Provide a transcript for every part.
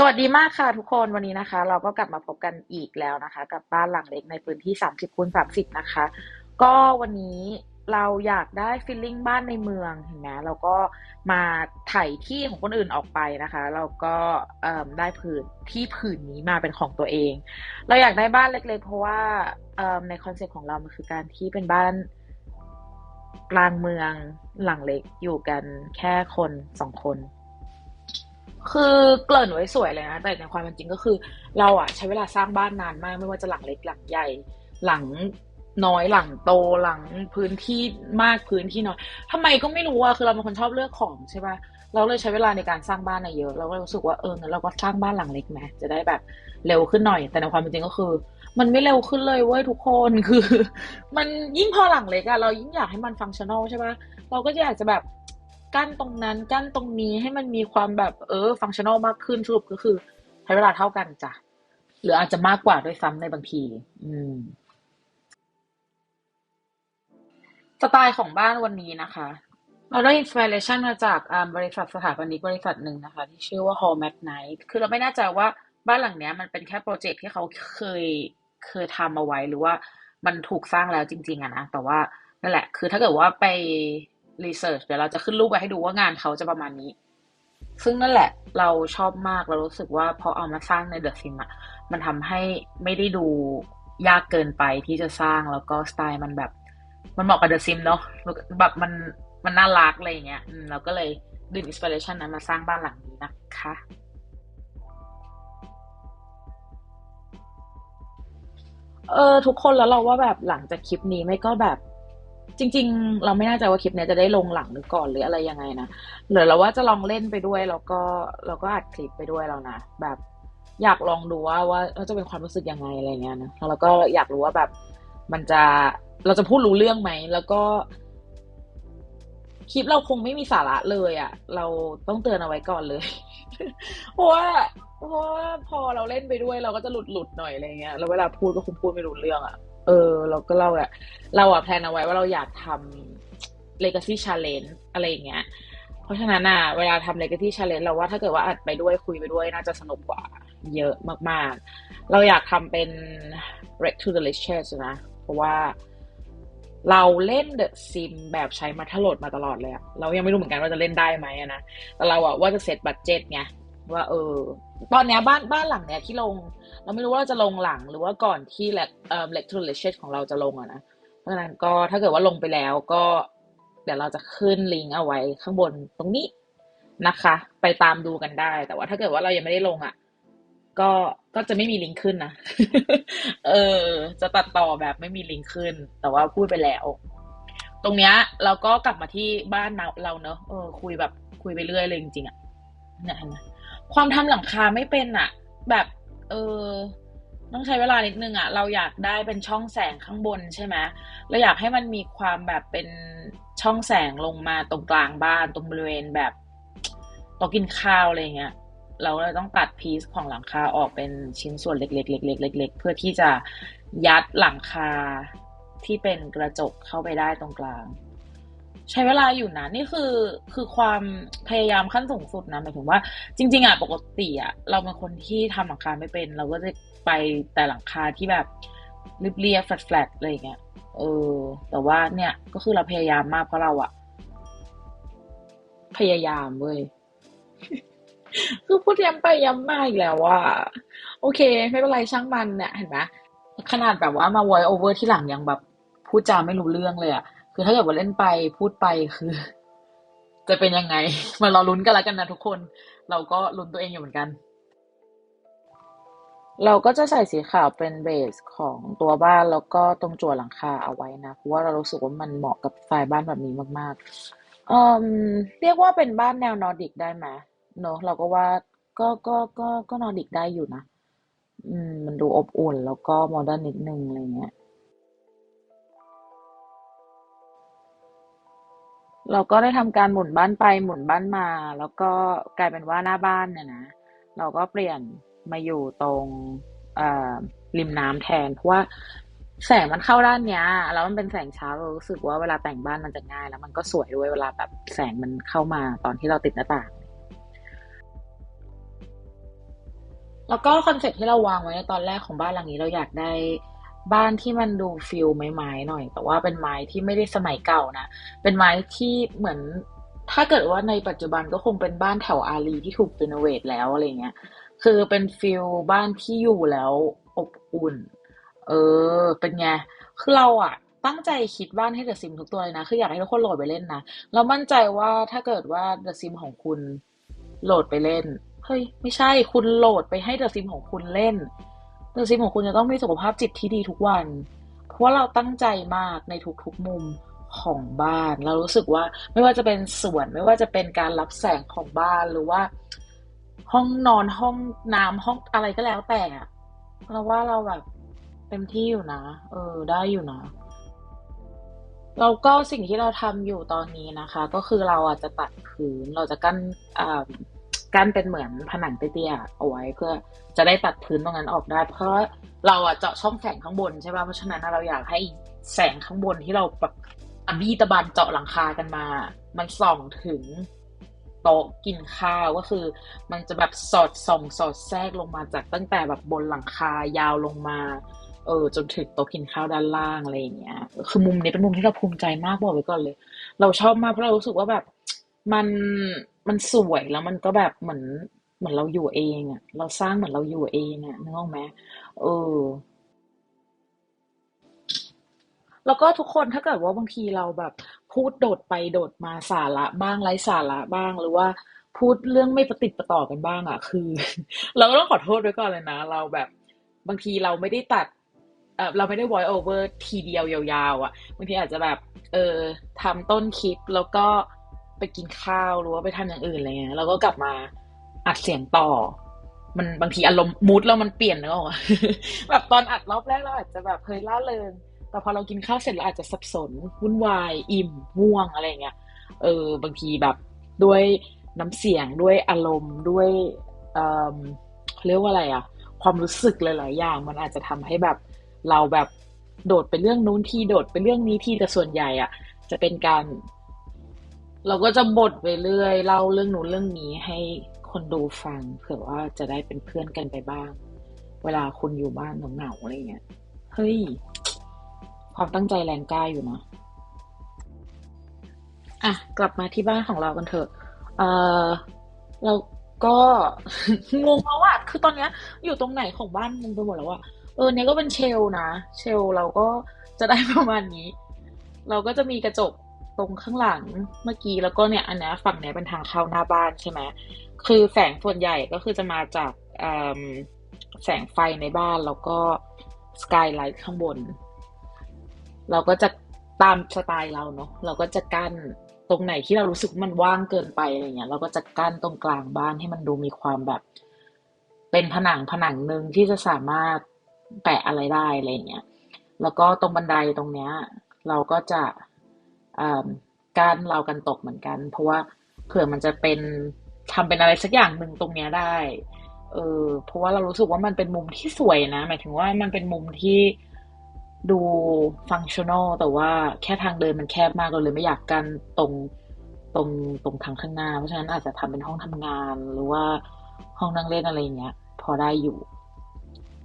สวัสดีมากค่ะทุกคนวันนี้นะคะ เราก็กลับมาพบกันอีกแล้วนะคะ กับบ้านหลังเล็กในพื้นที่ 30คูณ30 นะคะ ก็วันนี้เราอยากได้ฟีลลิ่งบ้านในเมืองเห็นไหมเราก็มาไถ่ที่ของคนอื่นออกไปนะคะ เราก็ได้ผืนที่ผืนนี้มาเป็นของตัวเอง เราอยากได้บ้านเล็ก ๆ เพราะว่าในคอนเซ็ปต์ของเรามันคือการที่เป็นบ้านกลางเมืองหลังเล็กอยู่กันแค่คนสองคน คือเกริ่นไว้สวยเลยนะ แต่ในความเป็นจริงก็คือ เราอะใช้เวลาสร้างบ้านนานมาก ไม่ว่าจะหลังเล็กหลังใหญ่ หลังน้อยหลังโตหลังพื้นที่มากพื้นที่น้อยทำไมก็ไม่รู้อะคือเราเป็นคนชอบเลือกของใช่ปะเราเลยใช้เวลาในการสร้างบ้านอะเยอะ เราก็รู้สึกว่าเออเราก็สร้างบ้านหลังเล็กไหมจะได้แบบเร็วขึ้นหน่อย แต่ในความเป็นจริงก็คือ มันไม่เร็วขึ้นเลยเว้ยทุกคนคือ มันยิ่งพอหลังเล็กอะเรายิ่งอยากให้มันฟังชั่นอลใช่ปะเราก็จะอยากจะแบบ กั้นตรงนั้นกั้นตรงนี้ให้มันมีความแบบเออ ฟังชั่นอลมากขึ้นสรุปก็คือใช้เวลาเท่ากันจ้ะหรืออาจจะมากกว่าด้วยซ้ำในบางที อืมสไตล์ของบ้านวันนี้นะคะ เราได้อินสปิเรชันมาจากบริษัทสถาปนิกบริษัทหนึ่งนะคะ ที่ชื่อว่า Hall Map Night คือเราไม่แน่ใจว่าบ้านหลังเนี้ย มันเป็นแค่โปรเจกต์ที่เขาเคยเคยทำเอาไว้หรือว่ามันถูกสร้างแล้วจริง ๆอะนะแต่ว่านั่นแหละ คือถ้าเกิดว่าไป รีเสิร์ชเดี๋ยวเราจะขึ้นรูปไว้ให้ดูว่างานเขาจะประมาณนี้ ซึ่งนั่นแหละเราชอบมากเรารู้สึกว่าพอเอามาสร้างในเดอะซิมอะมันทำให้ไม่ได้ดูยากเกินไปที่จะสร้างแล้วก็สไตล์มันแบบ มันเหมาะกับเดอะซิมเนาะแบบมันมันน่ารักอะไรอย่างเงี้ยเราก็เลยดึงอินสปิเรชันนั้นมาสร้างบ้านหลังนี้นะคะเออทุกคนแล้วเราว่าแบบหลังจากคลิปนี้ไม่ก็แบบ จริง ๆ เราไม่แน่ใจว่าคลิปนี้จะได้ลงหลังหรือก่อนหรืออะไรยังไงนะหรือเราว่าจะลองเล่นไปด้วยแล้วก็เราก็อัดคลิปไปด้วยแล้วนะแบบอยากลองดูว่าว่าจะเป็นความรู้สึกยังไงอะไรเงี้ยนะแล้วก็อยากรู้ว่าแบบมันจะเราจะพูดรู้เรื่องไหมแล้วก็ คลิปเราคงไม่มีสาระเลยอะ่ะ เราต้องเตือนเอาไว้ก่อนเลย เพราะว่าเพราะว่าพอเราเล่นไปด้วย เราก็จะหลุดหลุดหน่อยอะไรเงี้ยแล้วเวลาพูดก็คงพูดไม่รู้เรื่องอะ่ะ เออเราก็เราอะเราอะแพลนเอาไว้ว่าเราอยากทำ legacy challenge อะไรอย่างเงี้ย เพราะฉะนั้นอะเวลาทำ legacy challenge เราว่าถ้าเกิดว่าอัดไปด้วยคุยไปด้วยน่าจะสนุกกว่าเยอะมากๆ เราอยากทำเป็น rec to the lecture นะ เพราะว่าเราเล่น The Sim แบบใช้มาทโหลดมาตลอดเลยอะเรายังไม่รู้เหมือนกันว่าจะเล่นได้ไหมนะ แต่เราอะว่าจะเซตบัตเจ็ตไงว่าเออ ตอนนี้บ้านบ้านหลังเนี้ยที่ลง เราไม่รู้ว่าเราจะลงหลังหรือว่าก่อนที่แลกเอ่อ l e c t u r e l e ของเราจะลงอะนะเพราะฉะนั้นก็ถ้าเกิดว่าลงไปแล้วก็เดี๋ยวเราจะขึ้นลิงก์เอาไว้ข้างบนตรงนี้นะคะ ไปตามดูกันได้ แต่ว่าถ้าเกิดว่าเรายังไม่ได้ลงอะ่ะ ก็ก็จะไม่มีลิงก์ขึ้นนะเออ จะตัดต่อแบบไม่มีลิงก์ขึ้น แต่ว่าพูดไปแล้ว ตรงเนี้ย เราก็กลับมาที่บ้านเราเนอะเออคุยแบบคุยไปเรื่อยเลยจริงๆอะ่ะเนี่ยนะ ความทำหลังคาไม่เป็นอะแบบ เออต้องใช้เวลานิดนึงอะ่ะเราอยากได้เป็นช่องแสงข้างบนใช่ไหมเราอยากให้มันมีความแบบเป็นช่องแสงลงมาตรงกลางบ้านตรงบริเวณแบบโต๊ะกินข้าวอะไรเงี้ยเราเลยต้องตัดพีซของหลังคาออกเป็นชิ้นส่วนเล็กๆเล็กๆเล็กๆเพื่อที่จะยัดหลังคาที่เป็นกระจกเข้าไปได้ตรงกลาง ใช้เวลาอยู่นะนี่คือคือความพยายามขั้นสูงสุดนะหมายถึงว่า จริง ๆอะปกติอะเราเป็นคนที่ทำหลังคาไม่เป็น เราก็จะไปแต่หลังคาที่แบบเรียบๆแฟลตๆอะไรเงี้ยเออ แต่ว่าเนี่ยก็คือเราพยายามมากเพราะเราอะพยายามเว้ยคือพูดย้ำไปย้ำมาอีกแล้วว่าโอเค ไม่เป็นไรช่างมันเนี่ยเห็นไหมขนาดแบบว่ามา voice over ที่หลังยังแบบพูดจาไม่รู้เรื่องเลยอะ คือถ้าเกิดว่าเล่นไปพูดไปคือ จะเป็นยังไง มาเราลุ้นกันแล้วกันนะทุกคน เราก็ลุ้นตัวเองอยู่เหมือนกัน เราก็จะใส่สีขาวเป็นเบสของตัวบ้านแล้วก็ตรงจั่วหลังคาเอาไว้นะเพราะว่าเรารู้สึกว่ามันเหมาะกับสไตล์บ้านแบบนี้มากๆเอ่อเรียกว่าเป็นบ้านแนวนอร์ดิกได้ไหมเนอะเราก็ว่าก็ก็ก็ก็นอร์ดิกได้อยู่นะอืมมันดูอบอุ่นแล้วก็โมเดิร์นนิดนึงอะไรเงี้ย เราก็ได้ทำการหมุนบ้านไปหมุนบ้านมา แล้วก็กลายเป็นว่าหน้าบ้านเนี่ยนะเราก็เปลี่ยนมาอยู่ตรงริมน้ำแทนเพราะว่าแสงมันเข้าด้านเนี้ยแล้วมันเป็นแสงเช้าเรารู้สึกว่าเวลาแต่งบ้านมันจะง่าย แล้วมันก็สวยด้วยเวลาแบบแสงมันเข้ามาตอนที่เราติดหน้าต่างแล้วก็คอนเซ็ปที่เราวางไว้ในตอนแรกของบ้านหลังนี้เราอยากได้ บ้านที่มันดูฟิลไม้ๆหน่อย แต่ว่าเป็นไม้ที่ไม่ได้สมัยเก่านะ เป็นไม้ที่เหมือน ถ้าเกิดว่าในปัจจุบันก็คงเป็นบ้านแถวอารีที่ถูกรีโนเวทแล้วอะไรเงี้ย คือเป็นฟิลบ้านที่อยู่แล้วอบอุ่น เออ เป็นไง คือเราอะตั้งใจคิดบ้านให้เดอะซิมทุกตัวเลยนะ คืออยากให้ทุกคนโหลดไปเล่นนะ เรามั่นใจว่าถ้าเกิดว่าเดอะซิมของคุณโหลดไปเล่น เฮ้ย ไม่ใช่ คุณโหลดไปให้เดอะซิมของคุณเล่น เดอซิมของคุณจะต้องมีสุขภาพจิตที่ดีทุกวัน เพราะเราตั้งใจมากในทุกๆมุมของบ้าน เรารู้สึกว่าไม่ว่าจะเป็นสวนไม่ว่าจะเป็นการรับแสงของบ้านหรือว่า ห้องนอนห้องน้ำห้องอะไรก็แล้วแต่เราว่าเราแบบเต็มที่อยู่นะ เออ ได้อยู่นะแล้วก็สิ่งที่เราทำอยู่ตอนนี้นะคะ ก็คือเราอาจจะตัดพื้นเราจะกั้นอ่า กั้นเป็นเหมือนผนังเตี้ยๆเอาไว้เพื่อจะได้ตัดพื้นตรงนั้นออกได้ เพราะเราอะเจาะช่องแสงข้างบนใช่ป่ะเพราะฉะนั้นเราอยากให้แสงข้างบนที่เราแบบตะบี้ตะบันเจาะหลังคากันมา มันส่องถึงโต๊ะกินข้าวก็คือ มันจะแบบสอดส่องสอดแทรกลงมาจากตั้งแต่แบบบนหลังคายาวลงมา เออ จนถึงโต๊ะกินข้าวด้านล่างอะไรอย่างเงี้ย คือมุมนี้เป็นมุมที่เราภูมิใจมากบอกไว้ก่อนเลย เราชอบมากเพราะเรารู้สึกว่าแบบมัน มันสวยแล้วมันก็แบบเหมือนเหมือนเราอยู่เองอะเราสร้างเหมือนเราอยู่เองอะนึกออกไหมเออ แล้วก็ทุกคนถ้าเกิดว่าบางทีเราแบบ พูดโดดไปโดดมาสาระบ้างไร้สาระบ้างหรือว่าพูดเรื่องไม่ประติดประต่อกันบ้างอะคือ เราก็ต้องขอโทษด้วยก่อนเลยนะ เราแบบบางทีเราไม่ได้ตัดเออเราไม่ได้ voice over ทีเดียวยาวๆอะบางทีอาจจะแบบ เออทำต้นคลิปแล้วก็ ไปกินข้าวหรือว่าไปทำอย่างอื่นอะไรเงี้ยแล้วก็กลับมาอัดเสียงต่อ มันบางทีอารมณ์มูดเรามันเปลี่ยนเนอะแบบตอนอัดรอบแรกเราอาจจะแบบเฮ้ยล่าเริงแต่พอเรากินข้าวเสร็จเราอาจจะสับสนวุ่นวาย อิ่มง่วงอะไรเงี้ยเออบางทีแบบด้วยน้ำเสียงด้วยอารมณ์ด้วยเอ่อเรียกว่าอะไรอะความรู้สึกหลาย ๆ อย่าง มันอาจจะทำให้แบบเราแบบโดดไปเรื่องนู้นที่โดดไปเรื่องนี้ที่แต่ส่วนใหญ่อะจะเป็นการ เราก็จะบ่นไปเรื่อยเล่าเรื่องนู้นเรื่องนี้ให้คนดูฟังเผื่อว่าจะได้เป็นเพื่อนกันไปบ้าง เวลาคุณอยู่บ้านเหงาๆอะไรเงี้ยเฮ้ย ความตั้งใจแรงกล้าอยู่นะอะ กลับมาที่บ้านของเรากันเถอะ เออเราก็งงแล้วอะคือตอนเนี้ย อยู่ตรงไหนของบ้านงงไปหมดแล้วอะเออเนี่ยก็เป็นเชลนะ เชลเราก็จะได้ประมาณนี้ เราก็จะมีกระจก ตรงข้างหลังเมื่อกี้แล้วก็เนี่ยอันนี้ฝั่งเนี้ยเป็นทางเข้าหน้าบ้านใช่ไหมคือแสงส่วนใหญ่ก็คือจะมาจากแสงไฟในบ้านแล้วก็สกายไลท์ข้างบน เราก็จะตามสไตล์เราเนาะเราก็จะกั้นตรงไหนที่เรารู้สึกมันว่างเกินไปอะไรเงี้ย เราก็จะกั้นตรงกลางบ้านให้มันดูมีความแบบ เป็นผนังผนังหนึ่งที่จะสามารถแปะอะไรได้อะไรเงี้ยแล้วก็ตรงบันไดตรงเนี้ย เราก็จะ อ่ากั้นเรากันตกเหมือนกัน เพราะว่าเผื่อมันจะเป็นทำเป็นอะไรสักอย่างหนึ่งตรงเนี้ยได้ เออ เพราะว่าเรารู้สึกว่ามันเป็นมุมที่สวยนะ หมายถึงว่ามันเป็นมุมที่ดูฟังชั่นอลแต่ว่าแค่ทางเดินมันแคบมากเราเลยไม่อยากกันตรงตรงตรงทางข้างหน้า เพราะฉะนั้นอาจจะทำเป็นห้องทำงานหรือว่าห้องนั่งเล่นอะไรอย่างเงี้ย พอได้อยู่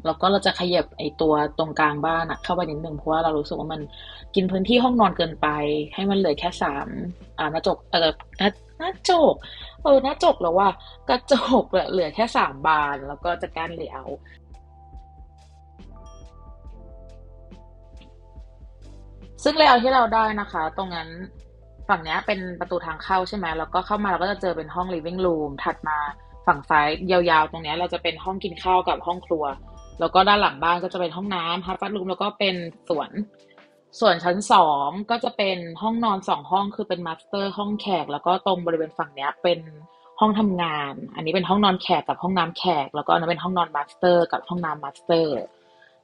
แล้วก็เราจะขยับไอตัวตรงกลางบ้านอะเข้าไปนิดนึงเพราะว่าเรารู้สึกว่ามันกินพื้นที่ห้องนอนเกินไป ให้มันเหลือแค่สามอ่าหน้าจกเออหน้าหน้าจกเออหน้าจกแล้วว่ากระจกเหลือแค่สามบาน แล้วก็จะกั้นเลเยอร์ซึ่งเลเยอร์ที่เราได้นะคะ ตรงนั้นฝั่งนี้เป็นประตูทางเข้าใช่ไหมแล้วก็เข้ามาเราก็จะเจอเป็นห้อง living room ถัดมาฝั่งซ้ายยาวๆ ตรงนี้เราจะเป็นห้องกินข้าวกับห้องครัว แล้วก็ด้านหลังบ้านก็จะเป็นห้องน้ำ half bathroom แล้วก็เป็นสวน ส่วนชั้นสองก็จะเป็นห้องนอนสองห้องคือเป็นมาสเตอร์ห้องแขก แล้วก็ตรงบริเวณฝั่งเนี้ยเป็นห้องทำงาน อันนี้เป็นห้องนอนแขกกับห้องน้ำแขก แล้วก็อันนั้นเป็นห้องนอนมาสเตอร์ กับห้องน้ำมาสเตอร์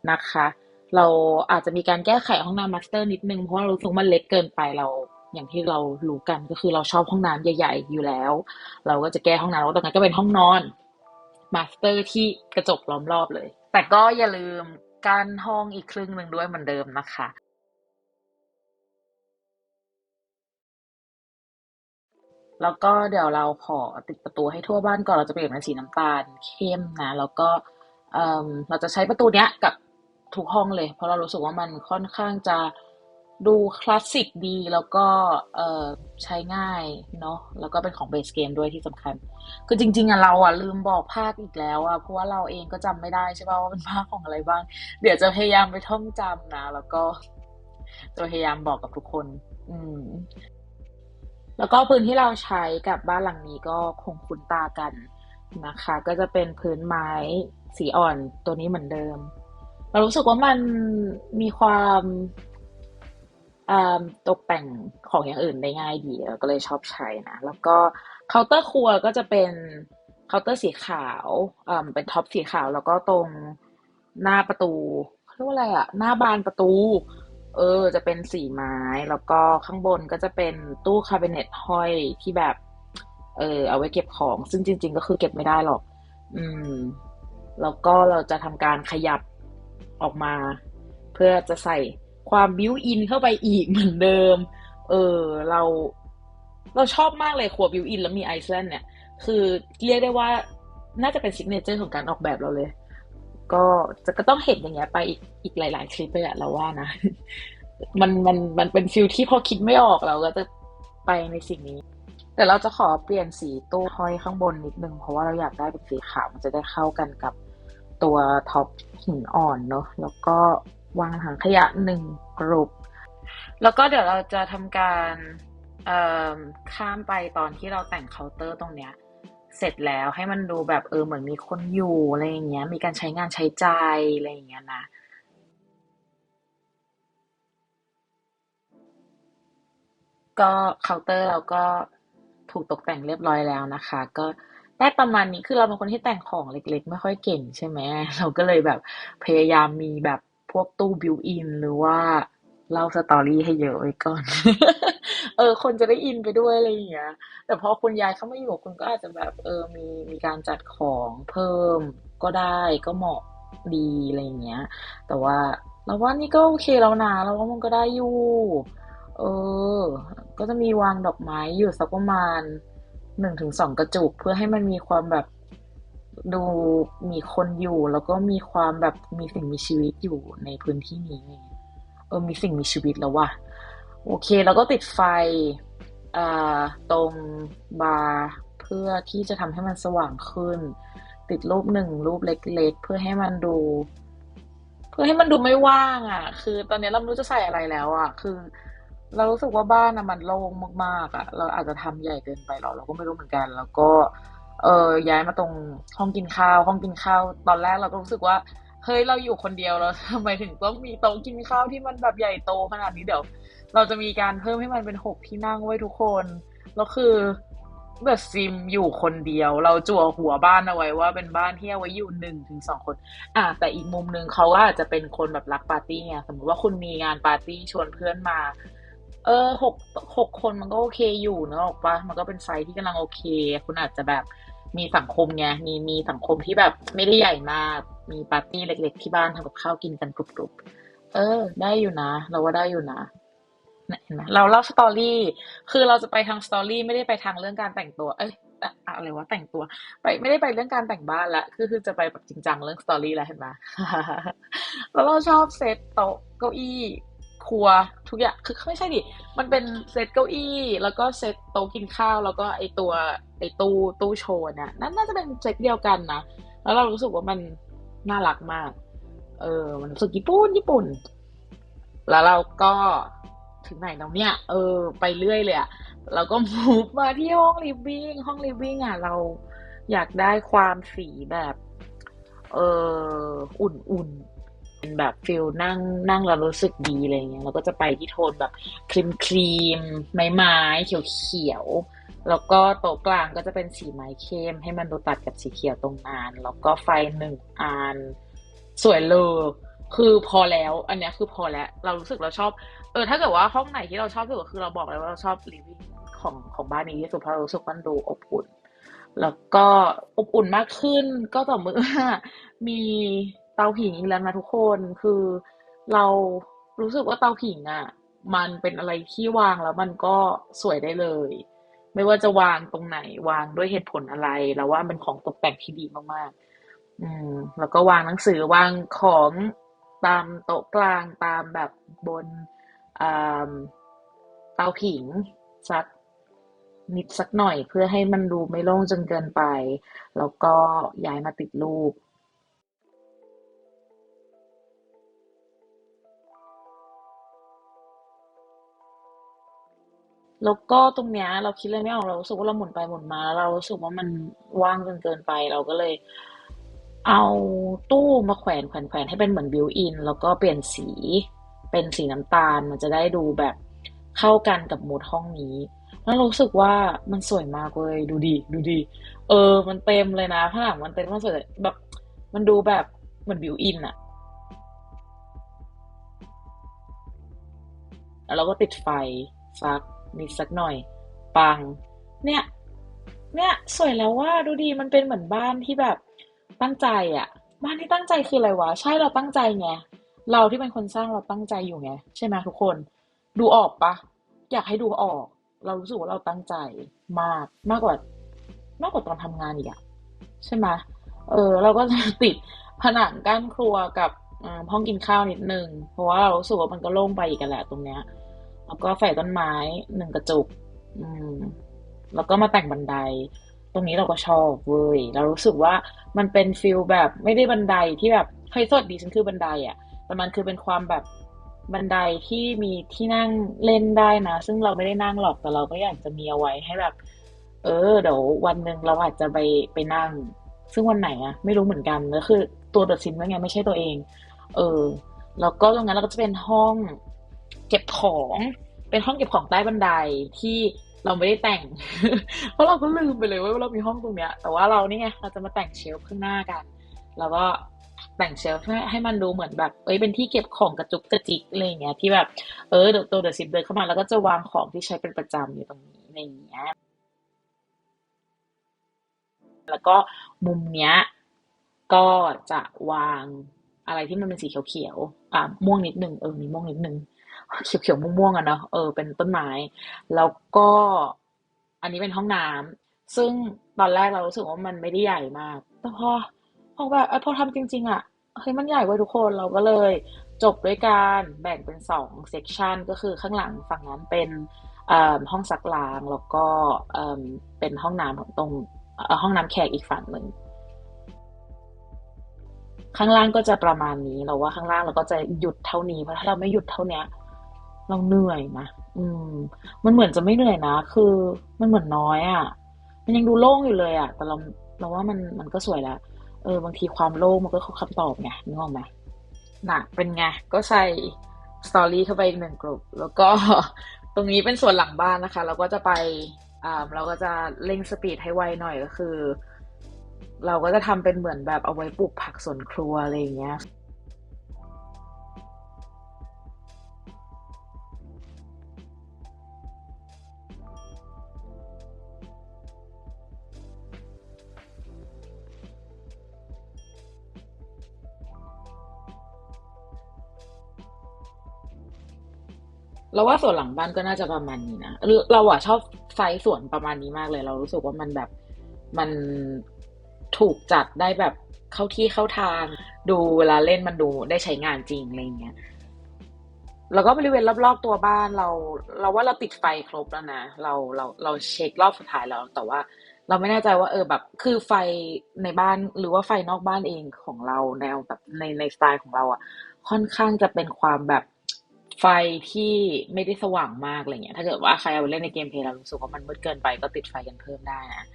นะคะ เราอาจจะมีการแก้ไขห้องน้ำมาสเตอร์นิดนึงเพราะว่าเรารู้สึกมันเล็กเกินไปเราอย่างที่เรารู้กันก็คือเราชอบห้องน้ำใหญ่ ๆ อยู่แล้ว เราก็จะแก้ห้องน้ำแล้วตรงนั้นก็เป็นห้องนอนมาสเตอร์ที่กระจกล้อมรอบเลย แต่ก็อย่าลืมกั้นห้องอีกครึ่งหนึ่งด้วยเหมือนเดิมนะคะแล้วก็เดี๋ยวเราขอติดประตูให้ทั่วบ้านก่อนเราจะเปลี่ยนเป็นสีน้ำตาลเข้มนะ แล้วก็เอ่มเราจะใช้ประตูเนี้ยกับทุกห้องเลย เพราะเรารู้สึกว่ามันค่อนข้างจะ ดูคลาสสิกดีแล้วก็เอ่อใช้ง่ายเนาะแล้วก็เป็นของเบสเกมด้วยที่สำคัญ คือจริง ๆอะเราอะลืมบอกภาคอีกแล้วอะเพราะว่าเราเองก็จำไม่ได้ใช่ป่ะว่าเป็นภาคของอะไรบ้าง เดี๋ยวจะพยายามไปท่องจำนะ แล้วก็จะพยายามบอกกับทุกคน อืม แล้วก็พื้นที่เราใช้กับบ้านหลังนี้ก็คงคุ้นตากันนะคะ ก็จะเป็นพื้นไม้สีอ่อนตัวนี้เหมือนเดิม เรารู้สึกว่ามันมีความ ตกแต่งของอย่างอื่นได้ง่ายดีก็เลยชอบใช้นะ แล้วก็เคาน์เตอร์ครัวก็จะเป็นเคาน์เตอร์สีขาวเป็นท็อปสีขาว แล้วก็ตรงหน้าประตูเขาเรียกว่าอะไรอะหน้าบานประตู เออ จะเป็นสีไม้ แล้วก็ข้างบนก็จะเป็นตู้คาบิเนตห้อยที่แบบ เออ เอาไว้เก็บของ ซึ่งจริง ๆ ก็คือเก็บไม่ได้หรอก อืม แล้วก็เราจะทำการขยับออกมา เพื่อจะใส่ ความบิวอินเข้าไปอีกเหมือนเดิม เออเราเราชอบมากเลยครัวบิวอินแล้วมีไอซ์แลนด์เนี่ย คือเรียกได้ว่าน่าจะเป็นซิกเนเจอร์ของการออกแบบเราเลย ก็จะก็ต้องเห็นอย่างเงี้ยไปอีกอีกหลาย ๆ คลิปเลยอะเราว่านะ มันมันมันเป็นฟิลที่พอคิดไม่ออกเราก็จะไปในสิ่งนี้ แต่เราจะขอเปลี่ยนสีตู้ห้อยข้างบนนิดนึง เพราะว่าเราอยากได้เป็นสีขาวมันจะได้เข้ากันกับตัวท็อปหินอ่อนเนาะแล้วก็ วางถังขยะหนึ่งกรุปแล้วก็เดี๋ยวเราจะทำการข้ามไปตอนที่เราแต่งเคาน์เตอร์ตรงเนี้ย เสร็จแล้วให้มันดูแบบเออเหมือนมีคนอยู่อะไรอย่างเงี้ย มีการใช้งานใช้ใจอะไรอย่างเงี้ยนะก็เคาน์เตอร์เราก็ถูกตกแต่งเรียบร้อยแล้วนะคะ ก็ได้ประมาณนี้คือเราเป็นคนที่แต่งของเล็ก ๆ ไม่ค่อยเก่งใช่ไหมเราก็เลยแบบพยายามมีแบบ พวกตู้บิวอิน หรือว่าเล่าสตอรี่ให้เยอะไว้ก่อน เออ คนจะได้อินไปด้วยอะไรอย่างเงี้ย แต่พอคุณยายเข้ามาอยู่คุณก็อาจจะแบบ เออ มีมีการจัดของเพิ่มก็ได้ก็เหมาะดีอะไรอย่างเงี้ย แต่ว่าเราว่านี่ก็โอเคแล้วนะเราว่ามันก็ได้อยู่ เออ ก็จะมีวางดอกไม้อยู่สักประมาณหนึ่งถึงสองกระจุกเพื่อให้มันมีความแบบ ดูมีคนอยู่ แล้วก็มีความแบบมีสิ่งมีชีวิตอยู่ในพื้นที่นี้เออมีสิ่งมีชีวิตแล้วว่ะโอเค แล้วก็ติดไฟตรงบาร์เพื่อที่จะทำให้มันสว่างขึ้น ติดรูปหนึ่งรูปเล็ก ๆ เพื่อให้มันดู เพื่อให้มันดูไม่ว่างอะ คือ ตอนนี้เราไม่รู้จะใส่อะไรแล้วอะ คือ เรารู้สึกว่าบ้านอะมันโล่งมากๆอะ เราอาจจะทำใหญ่เกินไปหรอเราก็ไม่รู้เหมือนกัน แล้วก็ เออย้ายมาตรงห้องกินข้าว ห้องกินข้าว ตอนแรกเราก็รู้สึกว่าเฮ้ยเราอยู่คนเดียวแล้วทำไมถึงต้องมีโต๊ะกินข้าวที่มันแบบใหญ่โตขนาดนี้เดี๋ยว เราจะมีการเพิ่มให้มันเป็นหกที่นั่งไว้ทุกคนแล้วคือแบบซิมอยู่คนเดียว เราจั่วหัวบ้านเอาไว้ว่าเป็นบ้านที่เอาไว้อยู่หนึ่งถึงสองคน อะแต่อีกมุมหนึ่งเขาก็อาจจะเป็นคนแบบรักปาร์ตี้ไงสมมติว่าคุณมีงานปาร์ตี้ชวนเพื่อนมา เออหกหกคนมันก็โอเคอยู่เนอะออกปะมันก็เป็นไซส์ที่กำลังโอเค คุณอาจจะแบบ มีสังคมไงมีมีสังคมที่แบบไม่ได้ใหญ่มาก มีปาร์ตี้เล็ก ๆ ที่บ้านทำกับข้าวกินกันกรุบๆเออ ได้อยู่นะ เราว่าได้อยู่นะเห็นไหมเราเล่าสตอรี่ คือเราจะไปทางสตอรี่ไม่ได้ไปทางเรื่องการแต่งตัว เอ้ยอะอะไรวะแต่งตัว ไปไม่ได้ไปเรื่องการแต่งบ้านละคือคือจะไปแบบจริงจังเรื่องสตอรี่แล้วเห็นไหมแล้วเราชอบเซตโต๊ะเก้าอี้ ครัวทุกอย่างคือไม่ใช่ดิมันเป็นเซตเก้าอี้ แล้วก็เซตโต๊ะกินข้าว แล้วก็ไอตัวไอตู้ตู้โชว์เนี่ยนั่นน่าจะเป็นเซตเดียวกันนะแล้วเรารู้สึกว่ามันน่ารักมาก เออ มันสึกญี่ปุ่นญี่ปุ่น แล้วเราก็ถึงไหนแล้วเนี่ย เออ ไปเรื่อยเลยอะเราก็มูฟมาที่ห้องลิฟวิ่งห้องลิฟวิ่งอะเราอยากได้ความสีแบบ เออ อุ่นๆ เป็นแบบฟิลนั่งนั่งแล้วรู้สึกดีอะไรเงี้ยเราก็จะไปที่โทนแบบครีมครีมไม้ไม้เขียวเขียวแล้วก็โต๊ะกลางก็จะเป็นสีไม้เข้ม ให้มันดูตัดกับสีเขียวตรงนั้น แล้วก็ไฟหนึ่งอันสวยเลยคือพอแล้ว อันเนี้ยคือพอแล้ว เรารู้สึกเราชอบ เออ ถ้าเกิดว่าห้องไหนที่เราชอบที่สุดคือเราบอกเลยว่าเราชอบ living ของของบ้านนี้ที่สุดเพราะเรารู้สึกมันดูอบอุ่น แล้วก็อบอุ่นมากขึ้นก็ต่อเมื่อมี เตาผิงอีกแล้วนะทุกคนคือเรารู้สึกว่าเตาผิงอะ มันเป็นอะไรที่วางแล้วมันก็สวยได้เลย ไม่ว่าจะวางตรงไหนวางด้วยเหตุผลอะไรแล้วว่ามันของตกแต่งที่ดีมากๆ อืม แล้วก็วางหนังสือวางของตามโต๊ะกลางตามแบบบนเตาผิงสักนิดสักหน่อยเพื่อให้มันดูไม่โล่งจนเกินไป แล้วก็ย้ายมาติดรูป แล้วก็ตรงเนี้ยเราคิดเลยไม่ออกเรารู้สึกว่าเราหมุนไปหมุนมาแล้วเรารู้สึกว่ามันว่างจนเกินไป เราก็เลย เอาตู้มาแขวนแขวนแขวนให้เป็นเหมือนบิวอิน แล้วก็เปลี่ยนสีเป็นสีน้ำตาล มันจะได้ดูแบบเข้ากันกับมูดห้องนี้ แล้วรู้สึกว่ามันสวยมากเลยดูดิดูดิเออ มันเต็มเลยนะผนังมันเต็มมันสวยแบบ มันดูแบบเหมือนบิวอินอะแล้วเราก็ติดไฟสัก นิดสักหน่อย ปัง เนี่ย เนี่ยสวยแล้วว่าดูดีมันเป็นเหมือนบ้านที่แบบตั้งใจอะบ้านที่ตั้งใจคืออะไรวะ ใช่เราตั้งใจไงเราที่เป็นคนสร้างเราตั้งใจอยู่ไงใช่ไหมทุกคน ดูออกปะอยากให้ดูออก เรารู้สึกว่าเราตั้งใจมากมากกว่ามากกว่าตอนทำงานอีกอะใช่ไหมเออ เราก็จะติดผนังกั้นครัวกับห้องกินข้าวนิดนึง เพราะว่าเรารู้สึกว่ามันก็โล่งไปอีกแหละตรงเนี้ย แล้วก็ใส่ต้นไม้หนึ่งกระจุก อืม แล้วก็มาแต่งบันได ตรงนี้เราก็ชอบเว้ยเรารู้สึกว่ามันเป็นฟิลแบบไม่ได้บันไดที่แบบเฮ้ยสวัสดีฉันคือบันไดอะแต่มันคือเป็นความแบบบันไดที่มีที่นั่งเล่นได้นะ ซึ่งเราไม่ได้นั่งหรอกแต่เราก็อยากจะมีเอาไว้ให้แบบ เออเดี๋ยววันหนึ่งเราอาจจะไปไปนั่ง ซึ่งวันไหนอะไม่รู้เหมือนกันก็คือ ตัวเดอะซิมว่าไงไม่ใช่ตัวเอง เออแล้วก็ตรงนั้นเราก็จะเป็นห้อง เก็บของ เป็นห้องเก็บของใต้บันไดที่เราไม่ได้แต่ง เพราะเราก็ลืมไปเลยว่าเรามีห้องตรงเนี้ย แต่ว่าเรานี่ไงเราจะมาแต่งเชลฟ์ข้างหน้ากัน แล้วก็แต่งเชลฟ์ให้มันดูเหมือนแบบ เอ้ย เป็นที่เก็บของกระจุกกระจิกอะไรอย่างเงี้ย ที่แบบ เออ เดี๋ยวตัวเดอะซิปเดินเข้ามา แล้วก็จะวางของที่ใช้เป็นประจำอยู่ตรงนี้ในอย่างเงี้ย แล้วก็มุมเนี้ย ก็จะวางอะไรที่มันเป็นสีเขียวๆ อะม่วงนิดนึงเออ มีม่วงนิดนึง เขียวๆม่วงๆอะเนาะเออเป็นต้นไม้ แล้วก็อันนี้เป็นห้องน้ำซึ่งตอนแรกเรารู้สึกว่ามันไม่ได้ใหญ่มาก แต่พอพอแบบพอทำจริง ๆอะเฮ้ยมันใหญ่กว่าทุกคนเราก็เลยจบด้วยการแบ่งเป็นสองเซกชันก็คือข้างหลังฝั่งนั้นเป็นห้องซักล้างแล้วก็เป็นห้องน้ำของตรงห้องน้ำแขกอีกฝั่งหนึ่งข้างล่างก็จะประมาณนี้เราว่าข้างล่างเราก็จะหยุดเท่านี้เพราะถ้าเราไม่หยุดเท่านี้ เราเหนื่อยนะอืม มันเหมือนจะไม่เหนื่อยนะ คือมันเหมือนน้อยอะ มันยังดูโล่งอยู่เลยอะ แต่เราเราว่ามันมันก็สวยแล้ว เออ บางทีความโล่งมันก็คือคำตอบไงนึกออกไหมน่ะ เป็นไง ก็ใส่สตอรี่เข้าไปอีกหนึ่งกลุ่มแล้วก็ตรงนี้เป็นส่วนหลังบ้านนะคะ เราก็จะไปอ่าเราก็จะเร่งสปีดให้ไวหน่อยก็คือ เราก็จะทำเป็นเหมือนแบบเอาไว้ปลูกผักสวนครัวอะไรอย่างเงี้ย เราว่าสวนหลังบ้านก็น่าจะประมาณนี้นะเราอะชอบไซส์สวนประมาณนี้มากเลย เรารู้สึกว่ามันแบบมันถูกจัดได้แบบเข้าที่เข้าทาง ดูเวลาเล่นมันดูได้ใช้งานจริงอะไรเงี้ยแล้วก็บริเวณรอบๆตัวบ้านเรา เราว่าเราติดไฟครบแล้วนะเราเราเราเช็ครอบสุดท้ายแล้วแต่ว่าเราไม่แน่ใจว่าเออแบบ คือไฟในบ้านหรือว่าไฟนอกบ้านเองของเราแนวแบบในในสไตล์ของเราอะ ค่อนข้างจะเป็นความแบบ ไฟที่ไม่ได้สว่างมากอะไรเงี้ย ถ้าเกิดว่าใครเอาไปเล่นในเกมเพลย์เรารู้สึกว่ามันมืดเกินไปก็ติดไฟกันเพิ่มได้นะ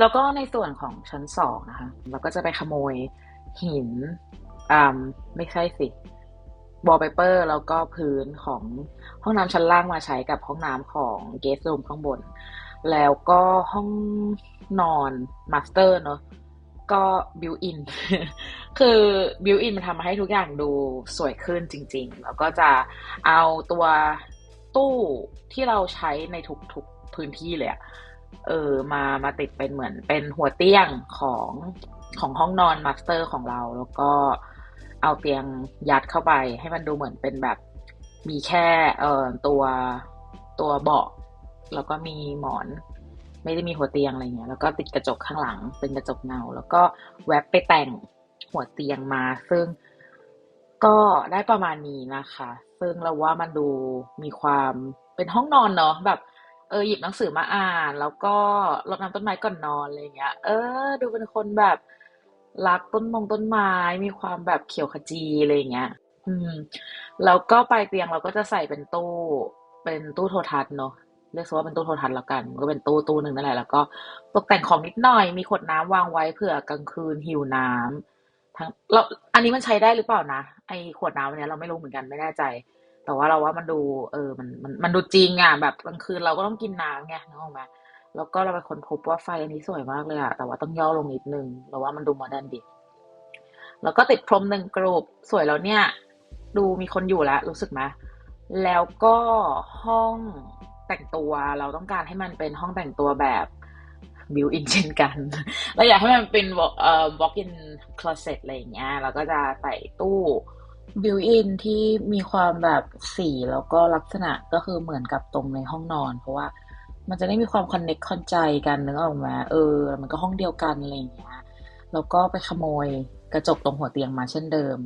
แล้วก็ในส่วนของชั้นสองนะคะ เราก็จะไปขโมยหินอ่าไม่ใช่สิวอลเปเปอร์แล้วก็พื้นของห้องน้ำชั้นล่างมาใช้กับห้องน้ำของเกสต์รูมข้างบน แล้วก็ห้องนอนมาสเตอร์เนอะ ก็บิวอิน คือบิวอินมันทำให้ทุกอย่างดูสวยขึ้นจริง ๆ แล้วก็จะเอาตัวตู้ที่เราใช้ในทุกๆพื้นที่เลยอะเออมามาติดเป็นเหมือนเป็นหัวเตียงของของห้องนอนมาสเตอร์ของเรา แล้วก็เอาเตียงยัดเข้าไป ให้มันดูเหมือนเป็นแบบมีแค่เอ่อตัวตัวเบาะแล้วก็มีหมอน ไม่ได้มีหัวเตียงอะไรเงี้ยแล้วก็ติดกระจกข้างหลังเป็นกระจกเงา แล้วก็แวบไปแต่งหัวเตียงมา ซึ่งก็ได้ประมาณนี้นะคะ ซึ่งเราว่ามันดูมีความเป็นห้องนอนเนาะแบบเออหยิบหนังสือมาอ่าน แล้วก็รดน้ำต้นไม้ก่อนนอนอะไรเงี้ย เออ ดูเป็นคนแบบรักต้นมงต้นไม้ มีความแบบเขียวขจีอะไรเงี้ย อืม แล้วก็ปลายเตียงเราก็จะใส่เป็นตู้ เป็นตู้โทรทัศน์เนาะ เรียกว่าเป็นตู้โทรทัศน์แล้วกันมันก็เป็นตู้ตู้หนึ่งนั่นแหละแล้วก็ตกแต่งของนิดหน่อยมีขวดน้ำวางไว้เผื่อกลางคืนหิวน้ำทั้งเราอันนี้มันใช้ได้หรือเปล่านะไอขวดน้ำอันนี้เราไม่รู้เหมือนกันไม่แน่ใจ แต่ว่าเราว่ามันดูเออมันมันมันดูจริงอะแบบกลางคืนเราก็ต้องกินน้ำไงนึกออกไหมแล้วก็เราไปค้นพบว่าไฟอันนี้สวยมากเลยอะแต่ว่าต้องย่อลงนิดนึงเราว่ามันดูโมเดิร์นดิแล้วก็ติดพรมหนึ่งกรุบสวยแล้วเนี่ย ดูมีคนอยู่แล้วรู้สึกไหมแล้วก็ห้อง แต่งตัวเราต้องการให้มันเป็นห้องแต่งตัวแบบบิวอินเช่นกัน เราอยากให้มันเป็นเอ่อ walk in closet อะไรอย่างเงี้ยเราก็จะใส่ตู้บิวอินที่มีความแบบสีแล้วก็ลักษณะก็คือเหมือนกับตรงในห้องนอน เพราะว่ามันจะได้มีความคอนเน็กคอนใจกันนึกออกมาเออ มันก็ห้องเดียวกันอะไรอย่างเงี้ยแล้วก็ไปขโมยกระจกตรงหัวเตียงมาเช่นเดิม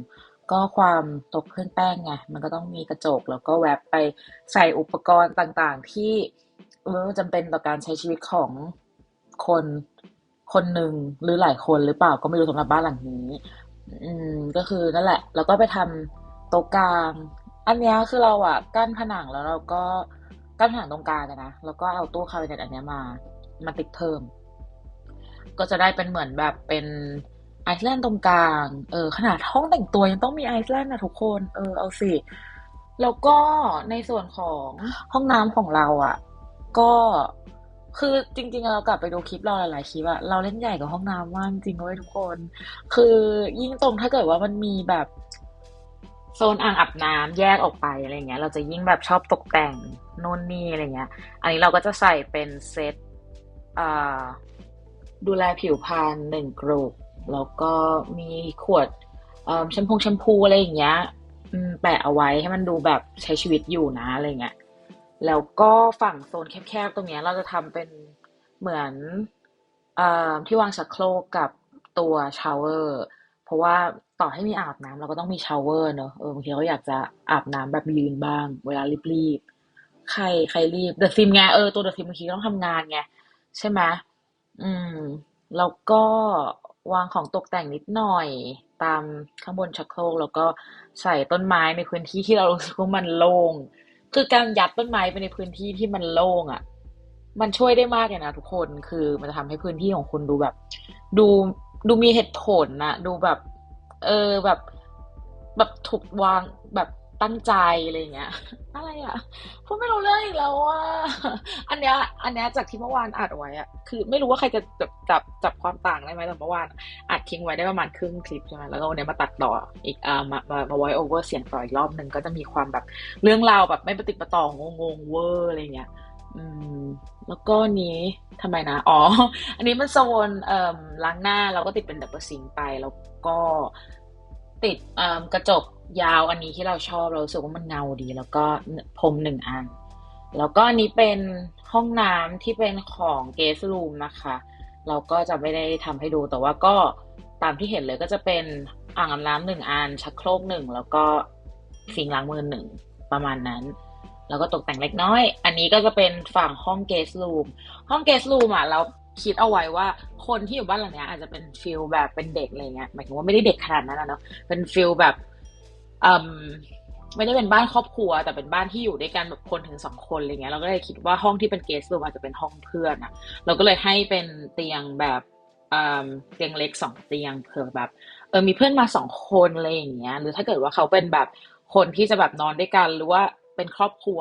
ก็ความตกเพื่อนแป้งไงมันก็ต้องมีกระจกแล้วก็แวบไปใส่อุปกรณ์ต่างๆ ที่เออจำเป็นต่อการใช้ชีวิตของคนคนหนึ่งหรือหลายคนหรือเปล่าก็ไม่รู้สำหรับบ้านหลังนี้ อืมก็คือนั่นแหละ แล้วก็ไปทำโต๊ะกลาง อันนี้คือเราอะกั้นผนังแล้วเราก็กั้นผนังตรงกลางนะแล้วก็เอาตู้คาบิเนตอันนี้มามาติดเพิ่ม ก็จะได้เป็นเหมือนแบบเป็น ไอซ์แลนด์ตรงกลาง เออ ขนาดห้องแต่งตัวยังต้องมีไอซ์แลนด์นะทุกคน เออ เอาสิ แล้วก็ในส่วนของห้องน้ำของเราอะ่ะ ก็คือจริง ๆ เรากลับไปดูคลิปเราหลายๆคลิปอะเราเล่นใหญ่กับห้องน้ำมากจริงเว้ยทุกคน คือยิ่งตรงถ้าเกิดว่ามันมีแบบโซนอ่างอาบน้ำแยกออกไปอะไรเงี้ย เราจะยิ่งแบบชอบตกแต่งโน่นนี่อะไรเงี้ย อันนี้เราก็จะใส่เป็นเซตดูแลผิวพรรณหนึ่งกรุป แล้วก็มีขวดแชมพูแชมพูอะไรอย่างเงี้ยแปะเอาไว้ให้มันดูแบบใช้ชีวิตอยู่นะอะไรเงี้ยแล้วก็ฝั่งโซนแคบๆตรงเนี้ยเราจะทำเป็นเหมือนอที่วางชักโครกกับตัวชาวเวอร์เพราะว่าต่อให้มีอาบน้ำเราก็ต้องมีชาวเวอร์เนอะเออบางทีเขาอยากจะอาบน้ำแบบยืนบ้าง เวลารีบๆใครใครรีบเดอะซิมไงเออตัวเดอะซิมบางทีต้องทำงานไงใช่ไหมอืมแล้วก็ วางของตกแต่งนิดหน่อยตามข้างบนชักโครกแล้วก็ใส่ต้นไม้ในพื้นที่ที่เรารู้สึกว่ามันโล่งคือการยัดต้นไม้ไปในพื้นที่ที่มันโล่งอะ่ะ มันช่วยได้มากเลยนะทุกคนคือมันจะทำให้พื้นที่ของคุณดูแบบ ดูดูมีเหตุผลนะดูแบบ เออแบบ แบบถูกวางแบบ ตั้งใจอะไรเงี้ย อะไรอะพูดไม่รู้เรื่องอีกแล้วว่า อันเนี้ย อันเนี้ยจากที่เมื่อวานอัดไว้อะ คือไม่รู้ว่าใครจะจับจับจับความต่างได้ไหมแต่เมื่อวานอัดทิ้งไว้ได้ประมาณครึ่งคลิปใช่ไหมแล้วก็วันนี้มาตัดต่ออีกอ่ามามามาไว้โอเวอร์เสียงต่ออีกรอบหนึ่งก็จะมีความแบบเรื่องราวแบบไม่ปฏิปต่องงงเวอร์อะไรเงี้ย อืม แล้วก็นี้ทำไมนะ อ๋อ อันนี้มันโซนเอ่อล้างหน้าเราก็ติดเป็นดับเบิลซิงไป แล้วก็ติดเอ่อกระจก ยาวอันนี้ที่เราชอบเราสึกว่ามันเงาดี แล้วก็พรมหนึ่งอัน แล้วก็อันนี้เป็นห้องน้ำที่เป็นของเกสรูมนะคะ เราก็จะไม่ได้ทำให้ดูแต่ว่าก็ตามที่เห็นเลยก็จะเป็นอ่างอาบน้ำหนึ่งอันชักโครกหนึ่งแล้วก็ฟิงล้างมือหนึ่งประมาณนั้น แล้วก็ตกแต่งเล็กน้อย อันนี้ก็จะเป็นฝั่งห้องเกสรูมห้องเกสรูมอะเราคิดเอาไว้ว่าคนที่อยู่บ้านหลังนี้อาจจะเป็นฟิลแบบเป็นเด็กอะไรเงี้ยหมายถึงว่าไม่ได้เด็กขนาดนั้นนะเนาะเป็นฟิลแบบ ไม่ได้เป็นบ้านครอบครัว แต่เป็นบ้านที่อยู่ด้วยกันแบบคนถึงสองคนอะไรเงี้ยเราก็เลยคิดว่าห้องที่เป็นเกสต์รูมอาจจะเป็นห้องเพื่อนอะเราก็เลยให้เป็นเตียงแบบเตียงเล็กสองเตียงเผื่อแบบเออมีเพื่อนมาสองคนอะไรอย่างเงี้ย หรือถ้าเกิดว่าเขาเป็นแบบคนที่จะแบบนอนด้วยกัน หรือว่าเป็นครอบครัว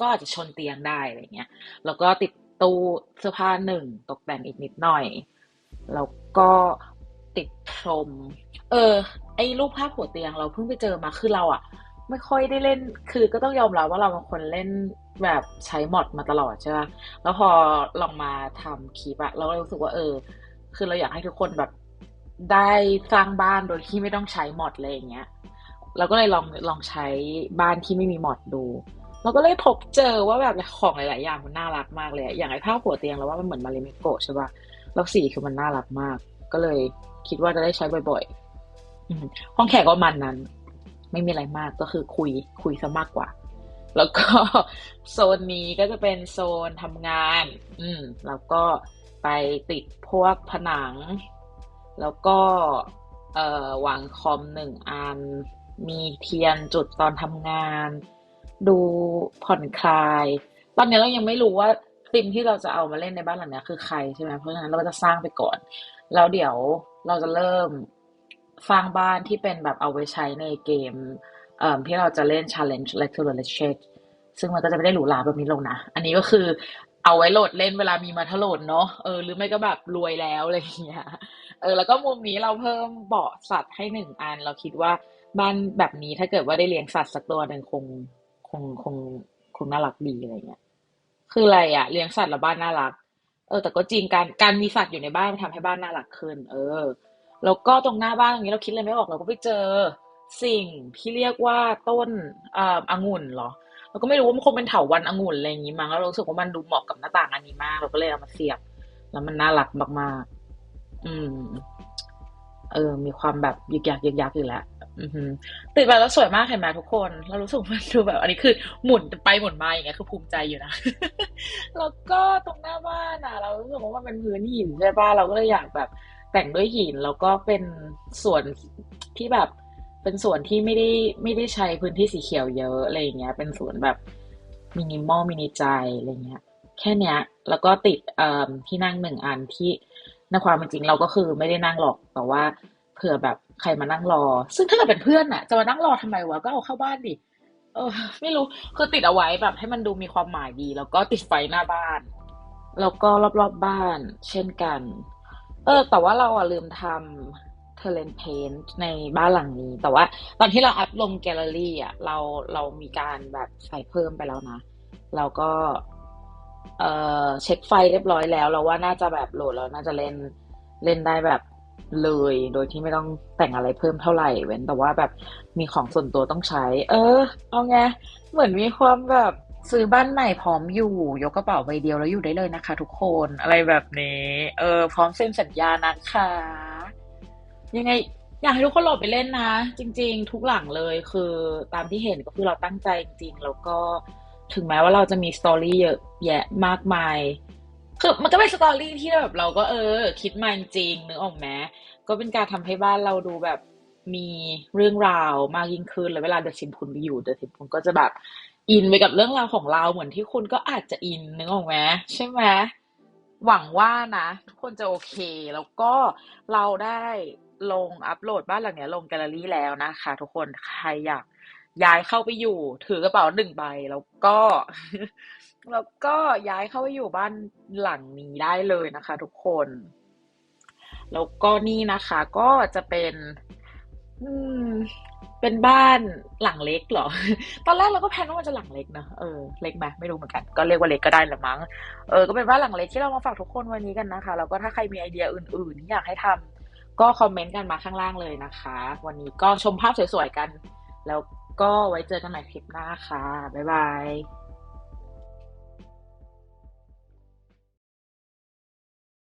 ก็อาจจะชนเตียงได้อะไรเงี้ยแล้วก็ติดตู้เสื้อผ้าหนึ่งตกแต่งอีกนิดหน่อย แล้วก็ติดพรม เออ ไอ้รูปภาพหัวเตียงเราเพิ่งไปเจอมาคือเราอะไม่ค่อยได้เล่น คือก็ต้องยอมรับว่าเราเป็นคนเล่นแบบใช้มอดมาตลอดใช่ไหมแล้วพอลองมาทำคลิปอะเราก็รู้สึกว่าเออ คือเราอยากให้ทุกคนแบบได้สร้างบ้านโดยที่ไม่ต้องใช้มอดเลยอย่างเงี้ย เราก็เลยลองลองใช้บ้านที่ไม่มีมอดดู เราก็เลยพบเจอว่าแบบของหลาย ๆ อย่างมันน่ารักมากเลย อย่างไอ้ผ้าหัวเตียงเราว่ามันเหมือนมาริเมโกะใช่ป่ะ แล้วสีคือมันน่ารักมาก ก็เลยคิดว่าจะได้ใช้บ่อย ๆ ห้องแขกก็มันนั้น ไม่มีอะไรมากก็คือคุยคุยซะมากกว่า แล้วก็โซนนี้ก็จะเป็นโซนทำงาน อืม แล้วก็ไปติดพวกผนัง แล้วก็เอ่อวางคอมหนึ่งอัน มีเทียนจุดตอนทำงาน ดูผ่อนคลาย ตอนนี้เรายังไม่รู้ว่าธีมที่เราจะเอามาเล่นในบ้านหลังนี้คือใครใช่ไหมเพราะฉะนั้นเราก็จะสร้างไปก่อน แล้วเดี๋ยวเราจะเริ่ม สร้างบ้านที่เป็นแบบเอาไว้ใช้ในเกมเอ่อที่เราจะเล่น Challenge l e t o Let's Check ซึ่งมันก็จะไม่ได้หรูหราแบบนี้ลงนะ อันนี้ก็คือเอาไว้โหลดเล่นเวลามีมาถล่นเนาะเออหรือไม่ก็แบบรวยแล้วอะไรอย่างเงี้ยเออแล้วก็มุมนี้เราเพิ่มเบาะสัตว์ให้หนึ่งอัน เราคิดว่าบ้านแบบนี้ถ้าเกิดว่าได้เลี้ยงสัตว์สักตัวหนึ่งคงคงคงคงน่ารักดีอะไรเงี้ยคืออะไรอะเลี้ยงสัตว์แล้วบ้านน่ารัก เออ แต่ก็จริงการการมีสัตว์อยู่ในบ้านมันทำให้บ้านน่ารักขึ้น เออ แล้วก็ตรงหน้าบ้านตรงนี้เราคิดอะไรไม่ออกเราก็ไปเจอสิ่งที่เรียกว่าต้นอ่าองุ่นเหรอเราก็ไม่รู้ว่ามันคงเป็นเถาวัลย์องุ่นอะไรอย่างงี้มั้งแล้วเรารู้สึกว่ามันดูเหมาะกับหน้าต่างอันนี้มาก เราก็เลยเอามาเสียบ แล้วมันน่ารักมากๆ อืม เออ มีความแบบยึกยักยึกยักอยู่แล้วอือหือติดไปแล้วสวยมากเห็นไหมทุกคน เรารู้สึกว่ามันดูแบบ อันนี้คือหมุนไปหมุนมาอย่างเงี้ยคือภูมิใจอยู่นะ แล้วก็ตรงหน้าบ้านอะ เรารู้สึกว่ามันเป็นพื้นหินใช่ป่ะเราก็เลยอยากแบบ แต่งด้วยหินแล้วก็เป็นส่วนที่แบบเป็นส่วนที่ไม่ได้ไม่ได้ใช้พื้นที่สีเขียวเยอะอะไรอย่างเงี้ย เป็นส่วนแบบมินิมอลมินิใจอะไรเงี้ย แค่เนี้ย แล้วก็ติดเอ่อที่นั่งหนึ่งอันที่ในความเป็นจริงเราก็คือไม่ได้นั่งหรอกแต่ว่าเผื่อแบบใครมานั่งรอ ซึ่งถ้าเกิดเป็นเพื่อนอะจะมานั่งรอทำไมวะก็เอาเข้าบ้านดิเออ ไม่รู้คือติดเอาไว้แบบให้มันดูมีความหมายดี แล้วก็ติดไฟหน้าบ้าน แล้วก็รอบๆบบ้าน เช่นกัน เออ แต่ว่าเราอะลืมทำเทเลนเพนในบ้านหลังนี้ แต่ว่า ตอนที่เราอัพลงแกลเลอรี่อะเราเรามีการแบบใส่เพิ่มไปแล้วนะเราก็ เออเช็คไฟเรียบร้อยแล้ว เราว่าน่าจะแบบโหลดแล้วน่าจะเล่นเล่นได้แบบเลย โดยที่ไม่ต้องแต่งอะไรเพิ่มเท่าไหร่ เว้นแต่ว่าแบบมีของส่วนตัวต้องใช้ เออ เอาไง เหมือนมีความแบบ ซื้อบ้านใหม่พร้อมอยู่ ยกกระเป๋าใบเดียวแล้วอยู่ได้เลยนะคะ ทุกคนอะไรแบบนี้ เออ พร้อมเซ็นสัญญานะคะ ยังไง อยากให้ทุกคนโหลดไปเล่นนะ จริง ๆ ทุกหลังเลยคือตามที่เห็นก็คือเราตั้งใจจริง ๆ แล้วก็ถึงแม้ว่าเราจะมีสตอรี่เยอะแยะมากมายคือมันก็เป็นสตอรี่ที่แบบเราก็เออ คิดมาจริงนึกออกไหมก็เป็นการทำให้บ้านเราดูแบบมีเรื่องราวมากยิ่งขึ้นแล้วเวลาเดอะซิมพุนไปอยู่เดอะซิมพุนก็จะแบบ อินไปกับเรื่องราวของเราเหมือนที่คุณก็อาจจะอินนึกออกไหมใช่ไหมหวังว่านะ ทุกคนจะโอเค แล้วก็เราได้ลงอัปโหลดบ้านหลังเนี้ยลงแกลเลอรี่แล้วนะคะ ทุกคนใครอยากย้ายเข้าไปอยู่ ถือกระเป๋าหนึ่งใบแล้วก็แล้วก็ย้ายเข้าไปอยู่บ้านหลังนี้ได้เลยนะคะ ทุกคน แล้วก็นี่นะคะ ก็จะเป็น เป็นบ้านหลังเล็กเหรอ ตอนแรกเราก็แพนว่ามันจะหลังเล็กนะ เออ เล็กไหมไม่รู้เหมือนกัน ก็เรียกว่าเล็กก็ได้ละมั้ง เออ ก็เป็นบ้านหลังเล็กที่เรามาฝากทุกคนวันนี้กันนะคะ แล้วก็ถ้าใครมีไอเดียอื่นๆที่อยากให้ทำก็คอมเมนต์กันมาข้างล่างเลยนะคะ วันนี้ก็ชมภาพสวยๆกัน แล้วก็ไว้เจอกันใหม่คลิปหน้าค่ะ บ๊ายบาย